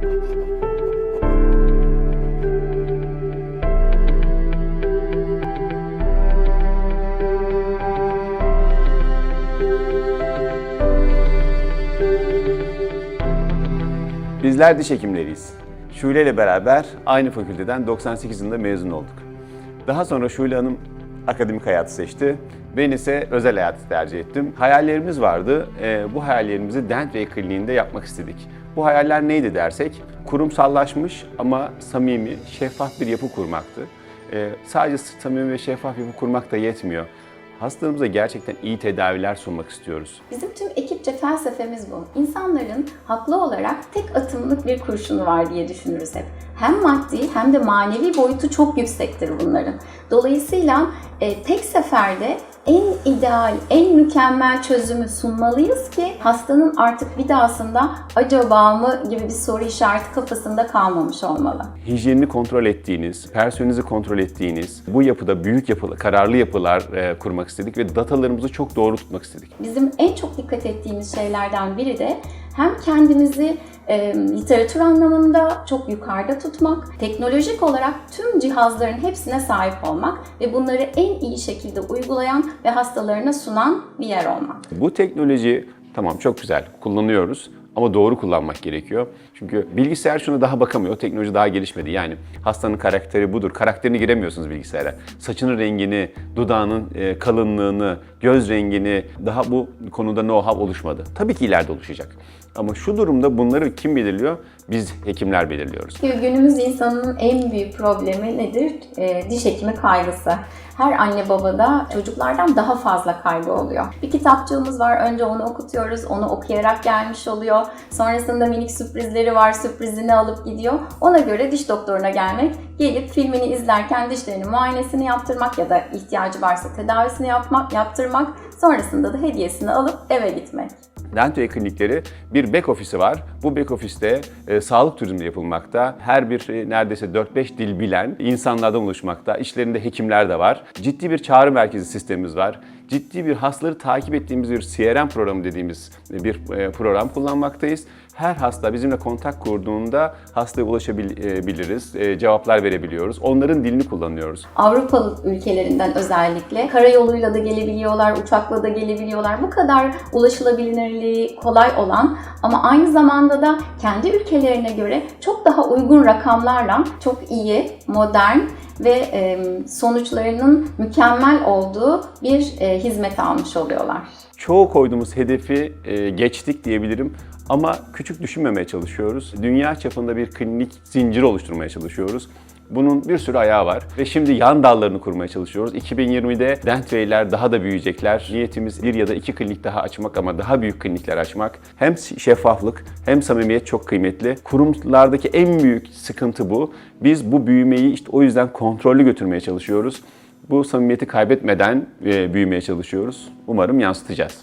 Bizler diş hekimleriyiz. Şule ile beraber aynı fakülteden 98 yılında mezun olduk. Daha sonra Şule Hanım akademik hayatı seçti. Ben ise özel hayatı tercih ettim. Hayallerimiz vardı. Ee, bu hayallerimizi Dentway Kliniği'nde yapmak istedik. Bu hayaller neydi dersek, kurumsallaşmış ama samimi, şeffaf bir yapı kurmaktı. Ee, sadece samimi ve şeffaf yapı kurmak da yetmiyor. Hastalarımıza gerçekten iyi tedaviler sunmak istiyoruz. Bizim tüm ekipçe felsefemiz bu. İnsanların haklı olarak tek atımlık bir kurşunu var diye düşünürüz hep. Hem maddi hem de manevi boyutu çok yüksektir bunların. Dolayısıyla e, tek seferde en ideal, en mükemmel çözümü sunmalıyız ki hastanın artık bir dahasında acaba mı gibi bir soru işareti kafasında kalmamış olmalı. hijyenini kontrol ettiğiniz, personelinizi kontrol ettiğiniz, bu yapıda büyük yapılı, kararlı yapılar e, kurmak istedik ve datalarımızı çok doğru tutmak istedik. Bizim en çok dikkat ettiğimiz şeylerden biri de hem kendimizi e, literatür anlamında çok yukarıda tutmak, teknolojik olarak tüm cihazların hepsine sahip olmak ve bunları en iyi şekilde uygulayan ve hastalarına sunan bir yer olmak. Bu teknoloji tamam çok güzel kullanıyoruz ama doğru kullanmak gerekiyor. Çünkü bilgisayar şuna daha bakamıyor, teknoloji daha gelişmedi. Yani hastanın karakteri budur. Karakterini giremiyorsunuz bilgisayara. Saçının rengini, dudağının e, kalınlığını, göz rengini daha bu konuda know-how oluşmadı. Tabii ki ileride oluşacak. Ama şu durumda bunları kim belirliyor? Biz hekimler belirliyoruz. Günümüz insanının en büyük problemi nedir? E, diş hekimi kaygısı. Her anne babada çocuklardan daha fazla kaygı oluyor. Bir kitapçığımız var, önce onu okutuyoruz, onu okuyarak gelmiş oluyor. Sonrasında minik sürprizleri var, sürprizini alıp gidiyor. Ona göre diş doktoruna gelmek, gelip filmini izlerken dişlerinin muayenesini yaptırmak ya da ihtiyacı varsa tedavisini yapmak, yaptırmak. Sonrasında da hediyesini alıp eve gitmek. Dentway klinikleri bir back ofisi var. Bu back ofiste e, sağlık turizmi yapılmakta. Her bir e, neredeyse 4-5 dil bilen insanlardan oluşmakta. İçlerinde hekimler de var. Ciddi bir çağrı merkezi sistemimiz var. Ciddi bir hastaları takip ettiğimiz bir CRM programı dediğimiz bir e, program kullanmaktayız. Her hasta bizimle kontak kurduğunda hastaya ulaşabiliriz, e, cevaplar verebiliyoruz. Onların dilini kullanıyoruz. Avrupalı ülkelerinden özellikle karayoluyla da gelebiliyorlar, uçakla da gelebiliyorlar. Bu kadar ulaşılabilirliği kolay olan ama aynı zamanda da kendi ülkelerine göre çok daha uygun rakamlarla çok iyi, modern ve e, sonuçlarının mükemmel olduğu bir e, hizmet almış oluyorlar. Çoğu koyduğumuz hedefi e, geçtik diyebilirim ama küçük düşünmemeye çalışıyoruz. Dünya çapında bir klinik zinciri oluşturmaya çalışıyoruz. Bunun bir sürü ayağı var ve şimdi yan dallarını kurmaya çalışıyoruz. 2020'de Dentway'ler daha da büyüyecekler. Niyetimiz bir ya da iki klinik daha açmak ama daha büyük klinikler açmak. Hem şeffaflık hem samimiyet çok kıymetli. Kurumlardaki en büyük sıkıntı bu. Biz bu büyümeyi işte o yüzden kontrollü götürmeye çalışıyoruz. Bu samimiyeti kaybetmeden e, büyümeye çalışıyoruz. Umarım yansıtacağız.